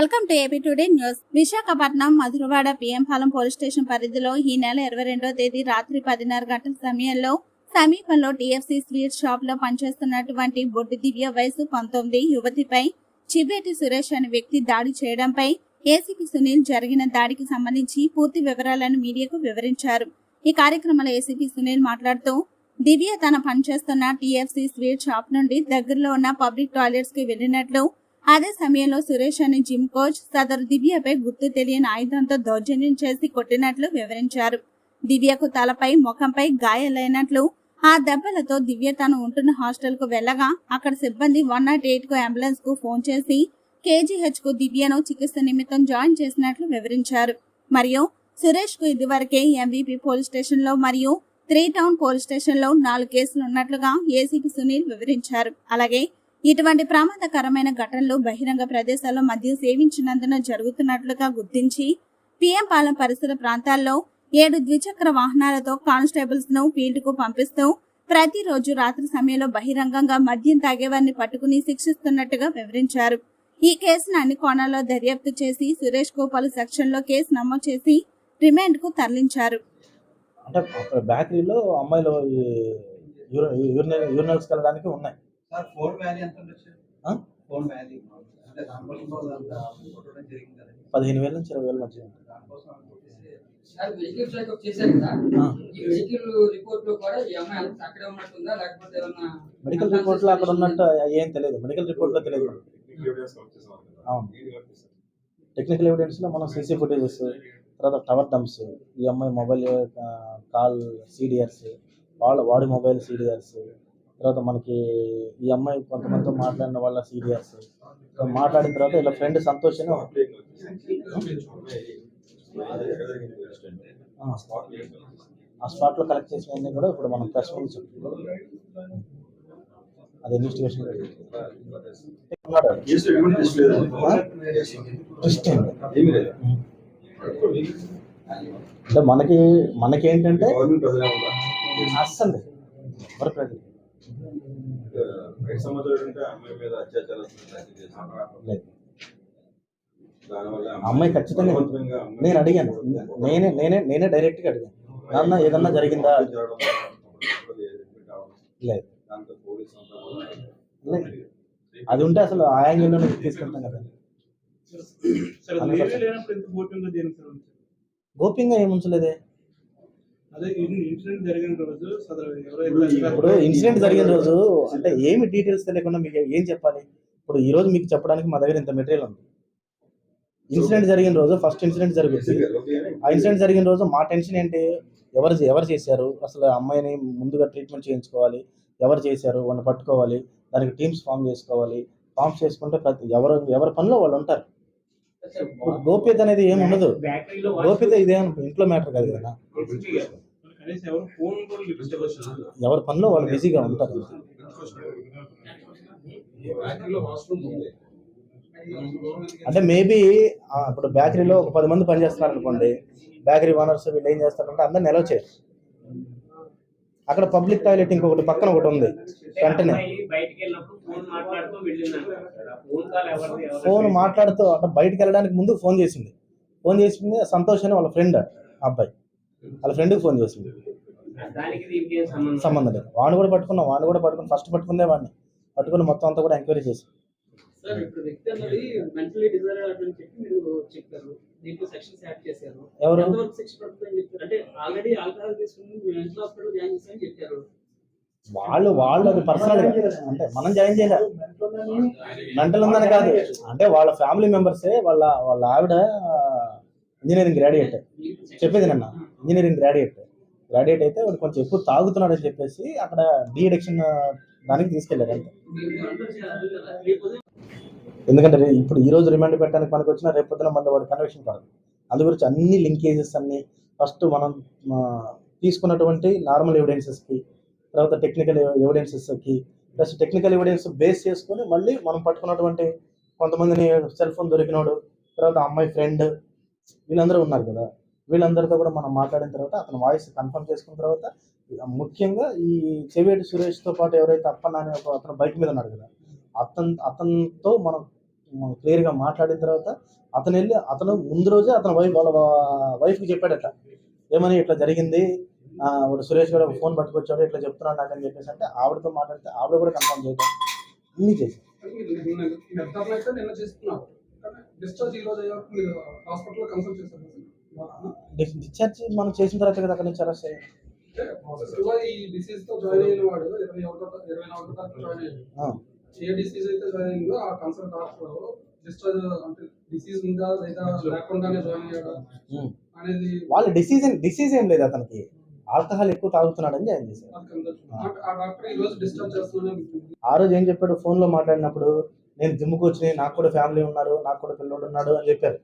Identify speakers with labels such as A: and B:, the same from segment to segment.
A: Welcome to AP today news. Visakhapatnam Madhurawada PM Palem police station పరిధిలో ఈ నెల ఇరవై రెండో తేదీ రాత్రి పదిన్నర గంటల సమయంలో సమీపంలో టీఎఫ్సీ స్వీట్ షాప్లో పనిచేస్తున్నటువంటి బొడ్డు దివ్య వయసు పంతొమ్మిది యువతిపై చిబేటి సురేష్ అనే వ్యక్తి దాడి చేయడంపై ఏసీపీ సునీల్ జరిగిన దాడికి సంబంధించి పూర్తి వివరాలను మీడియాకు వివరించారు. ఈ కార్యక్రమంలో ఏసీపీ సునీల్ మాట్లాడుతూ దివ్య తన పనిచేస్తున్న టీఎఫ్సీ స్వీట్ షాప్ నుండి దగ్గరలో ఉన్న పబ్లిక్ టాయిలెట్స్కి వెళ్ళినట్లు అదే సమయంలో సురేష్ అనే జిమ్ కోచ్ సదరు దివ్యపై గుర్తు తెలియని ఆయుధంతో దౌర్జన్యం చేసి కొట్టినట్లు వివరించారు. దివ్యకు తలపై ముఖంపై గాయాలైనట్లు ఆ దెబ్బలతో దివ్య తను ఉంటున్న హాస్టల్కు వెళ్ళగా అక్కడ సిబ్బంది వన్ నాట్ ఎయిట్కు అంబులెన్స్కు ఫోన్ చేసి కేజీహెచ్కు దివ్యను చికిత్స నిమిత్తం జాయిన్ చేసినట్లు వివరించారు. మరియు సురేష్కు ఇదివరకే ఎంవీపీ పోలీస్ స్టేషన్లో మరియు త్రీ టౌన్ పోలీస్ స్టేషన్లో నాలుగు కేసులు ఉన్నట్లుగా ఏసీపీ సునీల్ వివరించారు. అలాగే ఇటువంటి ప్రమాదకరమైన ఘటనలు బహిరంగ ప్రదేశాల్లో మద్యం సేవించినందున జరుగుతున్నట్లుగా గుర్తించి పిఎం పాలెం పరిసర ప్రాంతాల్లో ఏడు ద్విచక్ర వాహనాలతో కానిస్టేబుల్స్ను ఫీల్డ్కు పంపిస్తూ ప్రతిరోజు రాత్రి సమయంలో బహిరంగంగా మద్యం తాగేవారిని పట్టుకుని శిక్షిస్తున్నట్టుగా వివరించారు. ఈ కేసును అన్ని కోణాల్లో దర్యాప్తు చేసి సురేష్ గోపాల్ సెక్షన్లో కేసు నమోదు చేసి రిమాండ్కు తరలించారు.
B: అంటే బేకరీలో అమ్మాయిలు యూరినల్స్ వెళ్ళడానికి ఉన్నాయి.
C: సార్ ఫోన్ వ్యాలీ ఎంత ఉండొచ్చు
B: ఆ?
C: ఫోన్ వ్యాలీ అంటే దానికోసం అంత కొట్టడం జరిగింది కదా
B: పదిహేను వేల నుంచి ఇరవై వేల మధ్య ఉంటుంది.
C: దానికోసం కొట్టేసి
D: సార్ వెహికల్ చెకప్ చేశారు కదా
B: ఆ.
D: ఈ వెహికల్ రిపోర్ట్లో కూడా ఈ అమ్మాయి అంతా అక్కడే ఉన్నట్టుందా లేకపోతే ఏమన్నా
B: మెడికల్ రిపోర్ట్లో అక్కడ ఉన్నట్టు ఏం తెలియదు మెడికల్ రిపోర్ట్లో తెలియదు. అవును టెక్నికల్ ఎవిడెన్స్లో మనం సీసీ ఫుటేజెస్ తర్వాత టవర్ డంప్స్ ఈ అమ్మాయి మొబైల్ కాల్ సీడియర్స్ వాళ్ళ వాడి మొబైల్ సీడియర్స్ తర్వాత మనకి ఈ అమ్మాయి కొంతమందితో మాట్లాడిన వాళ్ళ సీడియర్స్ మాట్లాడిన తర్వాత ఇలా ఫ్రెండ్ సంతోష్ ఆ, ఆ స్పాట్లో కలెక్ట్ చేసినవన్నీ కూడా ఇప్పుడు మనం ప్రెస్ ముందు చెప్తున్నాం. అది ఇన్వెస్టిగేషన్ అంటే మనకి మనకేంటంటే అస్సలు ఎవరి ఆ అమ్మాయి ఖచ్చితంగా నేను అడిగాను. నేనే నేనే నేనే డైరెక్ట్గా అడిగాను. నాన్న ఏదన్నా జరిగిందా? లేదు. లేదు. అది ఉంటే అసలు ఆ యాంగిల్లో తీసుకెళ్తాం కదా?
E: గోప్యంగా
B: ఏముంచలేదే
E: అదే ఇది ఇన్సిడెంట్ జరిగిన రోజు సదరు
B: ఇప్పుడు ఇన్సిడెంట్ జరిగిన రోజు అంటే ఏమి డీటెయిల్స్ తెలియకుండా మీకు ఏం చెప్పాలి? ఇప్పుడు ఈ రోజు మీకు చెప్పడానికి మా దగ్గర ఇంత మెటీరియల్ ఉంది. ఇన్సిడెంట్ జరిగిన రోజు ఫస్ట్ ఇన్సిడెంట్ జరుగుతుంది ఆ ఇన్సిడెంట్ జరిగిన రోజు మా టెన్షన్ ఏంటి? ఎవరు ఎవరు చేశారు? అసలు అమ్మాయిని ముందుగా ట్రీట్మెంట్ చేయించుకోవాలి. ఎవరు చేశారు? వాళ్ళని పట్టుకోవాలి. దానికి టీమ్స్ ఫామ్ చేసుకోవాలి. ఫామ్ చేసుకుంటే ప్రతి ఎవరు ఎవరి పనిలో వాళ్ళు ఉంటారు. గోప్యత అనేది ఏమి ఉండదు. గోప్యత ఇదేం ఇంట్లో మ్యాటర్ కాదు కదా.
E: ఎవరు
B: పనిలో వాళ్ళు బిజీగా ఉంటారు. అంటే మేబీ ఇప్పుడు బేకరీలో ఒక పది మంది పనిచేస్తున్నారు అనుకోండి బేకరీ ఓనర్స్ వీళ్ళు ఏం చేస్తారంటే అందరిని నిలవ చేయరు. అక్కడ పబ్లిక్ టాయిలెట్ ఇంకొకటి పక్కన ఒకటి ఉంది వెంటనే.
F: అమ్మాయి బయటికి వెళ్ళినప్పుడు ఫోన్ మాట్లాడుతూ వెళ్ళిందంట ఫోన్ కాల్ ఎవరిది ఎవరు
B: ఫోన్ మాట్లాడుతూ అంటే బయటికి వెళ్ళడానికి ముందు ఫోన్ చేసింది. ఫోన్ చేసింది సంతోష్ అని వాళ్ళ ఫ్రెండ్ అబ్బాయి. వాళ్ళ ఫ్రెండ్కి ఫోన్ చేసింది.
F: సంబంధం
B: లేదు. వాడిని కూడా పట్టుకున్నాం. వాడిని కూడా పట్టుకుని ఫస్ట్ పట్టుకుందే వాడిని. పట్టుకుని మొత్తం అంతా కూడా ఎంక్వైరీ చేసి. ఎవరు? వాళ్ళు వాళ్ళు అది పర్సనల్ అంటే మనం జాయిన్ చేయలేదు మెంటల్ ఉందని కాదు. అంటే వాళ్ళ ఫ్యామిలీ మెంబర్సే వాళ్ళ వాళ్ళ ఆవిడ ఇంజనీరింగ్ గ్రాడ్యుయేట్. చెప్పేది నన్న ఇంజనీరింగ్ గ్రాడ్యుయేట్. గ్రాడ్యుయేట్ అయితే వాడు కొంచెం ఎక్కువ తాగుతున్నాడు అని చెప్పేసి అక్కడ డీ అడిక్షన్ దానికి తీసుకెళ్ళారు అంతే.
G: అంటే
B: ఎందుకంటే ఇప్పుడు ఈ రోజు రిమాండ్ పెట్టడానికి మనకు వచ్చిన రేపు పొద్దున మళ్ళీ వాడు కన్వెక్షన్ పడదు అందు గురించి అన్ని లింకేజెస్ అన్ని ఫస్ట్ మనం తీసుకున్నటువంటి నార్మల్ ఎవిడెన్సెస్కి తర్వాత టెక్నికల్ ఎవిడెన్సెస్కి ప్లస్ టెక్నికల్ ఎవిడెన్స్ బేస్ చేసుకొని మళ్ళీ మనం పట్టుకున్నటువంటి కొంతమందిని సెల్ ఫోన్ దొరికినోడు తర్వాత అమ్మాయి ఫ్రెండ్ వీళ్ళందరూ ఉన్నారు కదా. వీళ్ళందరితో కూడా మనం మాట్లాడిన తర్వాత అతని వాయిస్ కన్ఫర్మ్ చేసుకున్న తర్వాత ముఖ్యంగా ఈ చెవిటి సురేష్తో పాటు ఎవరైతే అప్పన్న అనే ఒక అతను బైక్ మీద ఉన్నాడు కదా అతను అతనితో మనం క్లియర్గా మాట్లాడిన తర్వాత అతను వెళ్ళి అతను ముందు రోజే అతని వైఫ్ వాళ్ళ వైఫ్కి చెప్పాడట. ఏమని ఇట్లా జరిగింది? ఆ, సురేష్ గారు ఫోన్ పట్టుకొచ్చాడు ఇట్లా చెప్తున్నాడు నాకు అని చెప్పేసి అంటే ఆవిడతో మాట్లాడితే ఆవిడ కూడా కన్ఫర్మ్ చేయడం అన్నీ
E: చేశాను డిశ్చార్జ్ ఈ రోజు అయ్యాక మీరు హాస్పిటల్లో కన్సల్ట్ చేశారు కదా?
B: డిశ్చార్జ్ మనం చేసిన తర్వాత కదా అక్కడి నుంచి అరెస్ట్ అయ్యాం.
E: ఈ డిసీజ్తో జాయిన్ అయిన వాడు ఇరవై ఒకటో ఇరవై నాలుగో తారీఖు జాయిన్ అయ్యాడు.
B: ఆ,
E: ఏ డిసీజ్ అయితే జాయిన్ అయిందో ఆ కన్సల్ట్ డిశ్చార్జ్ అంటే డిసీజ్ ఉందా లేదా లేకుండానే జాయిన్ అయ్యాడా
B: ఉమ్.
E: అనేది
B: వాళ్ళ డిసీజ్ డిసీజ్ ఏం లేదు అతనికి. ఆల్కహాల్ ఎక్కువ తాగుతున్నాడని జాయిన్ చేశారు.
E: ఆ- ఆ డాక్టర్ ఈ రోజు
B: ఏం చెప్పాడు? ఫోన్లో మాట్లాడినప్పుడు నేను జిమ్కి వచ్చి నాకు కూడా ఫ్యామిలీ ఉన్నారు నాకు కూడా పిల్లోడు ఉన్నాడు అని చెప్పారు.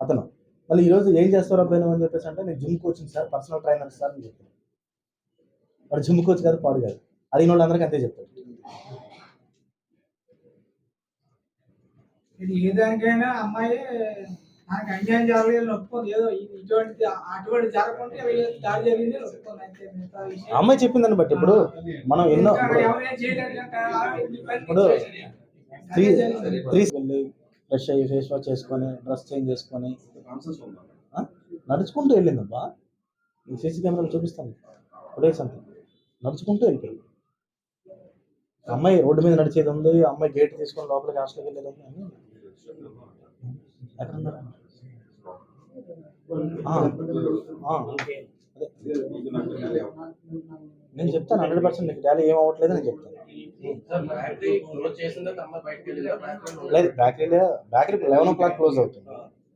B: అతను. మళ్ళీ ఈ రోజు ఏం చేస్తారో అబ్బాయి అని చెప్పేసి అంటే నేను జిమ్కి వచ్చింది సార్ పర్సనల్ ట్రైనర్ సార్ అని చెప్పాను వాడు జిమ్ కోచ్ కాదు పాడు కాదు. అడిగిన వాళ్ళందరికీ అంతే చెప్తాడు
H: ఇది ఏ దానికైనా అమ్మాయి నాకు అన్యాయం జరగలేదు ఒప్పుకోదు. ఏదో ఇటువంటి అటువంటి జరగకుండా ఏదో దాడి జరిగింది ఒప్పుకోదు.
B: అమ్మాయి చెప్పిందని బట్టి ఇప్పుడు మనం ఎన్నో ఇప్పుడు త్రీ. త్రీ ఫ్రెష్ అయ్యి ఫేస్ వాష్ చేసుకొని డ్రెస్ చేంజ్ చేసుకొని? నడుచుకుంటూ వెళ్ళిందబ్బా ఈ సీసీ కెమెరాలు చూపిస్తాను ఒకే సంత నడుచుకుంటూ వెళ్ళిపోయింది అమ్మాయి రోడ్డు మీద నడిచేది ఉంది అమ్మాయి గేట్ తీసుకొని లోపలికి హాస్టల్కి వెళ్ళేది ఉంది అని ఎక్కడ ఉన్నారు? ఆ, ఆ, అదే. నేను చెప్తాను హండ్రెడ్ పర్సెంట్ నీకు డాలీ ఏం అవ్వట్లేదు నేను చెప్తాను లేదు bakery bakery eleven o'clock close అవుతుంది.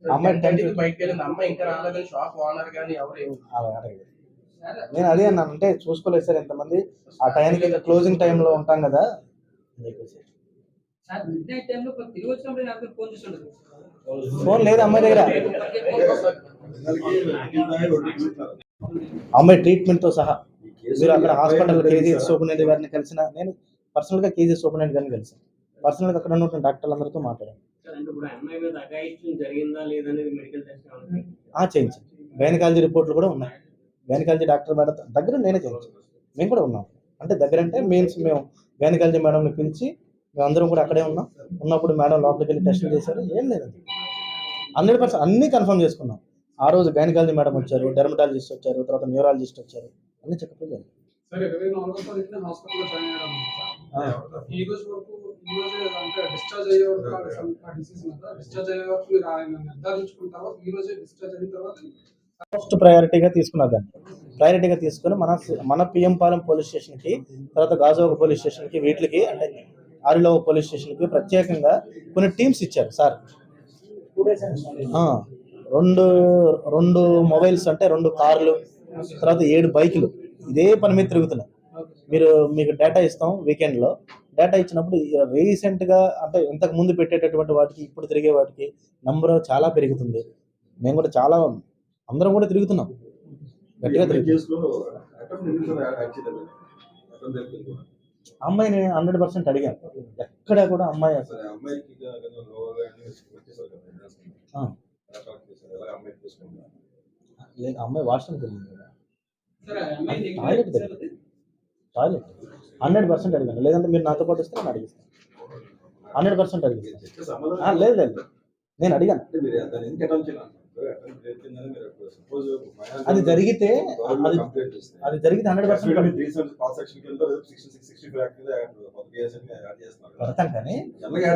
B: అమ్మాయి
C: టెన్ బయటకు వెళ్ళింది? అమ్మాయి ఇంకా రాలేదని షాప్ ఓనర్ కానీ ఎవరు
B: నేను అదే అన్నాను అంటే చూసుకోలేదు సార్ ఎంతమంది. ఆ టైంకి ఇంకా క్లోజింగ్ టైంలో ఉంటాం కదా. అని చెప్పేసి.
D: ఫోన్
B: లేదు అమ్మాయి దగ్గర. అమ్మాయి ట్రీట్మెంట్తో సహా. మీరు అక్కడ హాస్పిటల్ కేజీ సూపరింటెండెంట్ గారిని కలిసిన నేను పర్సనల్గా కేజీ సూపరింటెండెంట్ గారిని కలిసాను పర్సనల్గా అక్కడ ఉన్న డాక్టర్లు అందరితో మాట్లాడాను చేయించాను గైనకాలజీ రిపోర్ట్లు కూడా ఉన్నాయి. గైనకాలజీ డాక్టర్ మేడం దగ్గర నేనే చేయించాను మేము కూడా ఉన్నాం. అంటే దగ్గర అంటే మీన్స్ మేము గైనకాలజీ మేడంని పిలిచి మేము అందరం కూడా అక్కడే ఉన్నాం. ఉన్నప్పుడు మేడం లోపలికి వెళ్ళి టెస్టులు చేశారు. ఏం లేదండి హండ్రెడ్ పర్సెంట్ అన్నీ కన్ఫర్మ్ చేసుకున్నాం. ఆ రోజు గైనకాలజీ మేడం వచ్చారు డెర్మటాలజిస్ట్ వచ్చారు తర్వాత న్యూరాలజిస్ట్ వచ్చారు. అన్ని జరిగాయి
E: సరే ఇరవై నాలుగో తారీఖున హాస్పిటల్లో జాయిన్ అయ్యాడు
B: ఆ.
E: ఈ రోజు వరకు ఈ రోజు అంటే డిశ్చార్జ్ అయ్యే వరకు ఆ సం- ఆ డిసీజ్ మీద డిశ్చార్జ్ అయ్యే వరకు మీరు ఆయన నిర్ధారించుకున్న తర్వాత ఈ రోజే డిశ్చార్జ్ అయిన తర్వాత
B: ఫస్ట్ ప్రయారిటీగా తీసుకున్నారు దాన్ని. ప్రయారిటీగా తీసుకొని మన మన పిఎం పాలెం పోలీస్ స్టేషన్కి తర్వాత గాజువాక పోలీస్ స్టేషన్కి వీటికి అంటే ఆరిలో పోలీస్ స్టేషన్కి ప్రత్యేకంగా కొన్ని టీమ్స్ ఇచ్చారు సార్. రెండు రెండు మొబైల్స్ అంటే రెండు కార్లు తర్వాత ఏడు బైకులు. ఇదే పని మీద తిరుగుతున్నాయి మీరు మీకు డేటా ఇస్తాం వీకెండ్లో డేటా ఇచ్చినప్పుడు రీసెంట్గా అంటే ఇంతకు ముందు పెట్టేటటువంటి వాటికి ఇప్పుడు తిరిగే వాటికి నంబర్ చాలా పెరుగుతుంది. మేము కూడా చాలా అందరం కూడా తిరుగుతున్నాం. గట్టిగా తిరుగుతున్నాం. అమ్మాయిని హండ్రెడ్ పర్సెంట్ అడిగాను ఎక్కడ కూడా అమ్మాయి అమ్మాయి వాష్రూమ్కి వెళ్ళింది
G: అమ్మాయి
B: టాయిలెట్ టాయిలెట్ హండ్రెడ్ పర్సెంట్ అడిగాను. లేదంటే మీరు నాతో పాటు వస్తే నేను అడిగిస్తాను. Hundred percent అడిగిస్తాను. లేదు లేదు. నేను అడిగాను. అది జరిగితే అది జరిగితే హండ్రెడ్ పర్సెంట్ పెడతాం కానీ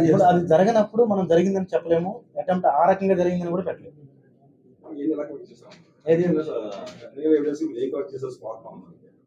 B: ఇప్పుడు అది జరగనప్పుడు మనం జరిగిందని చెప్పలేము. అటెంప్ట్ ఆ రకంగా జరిగిందని కూడా పెట్టలేము. ఏది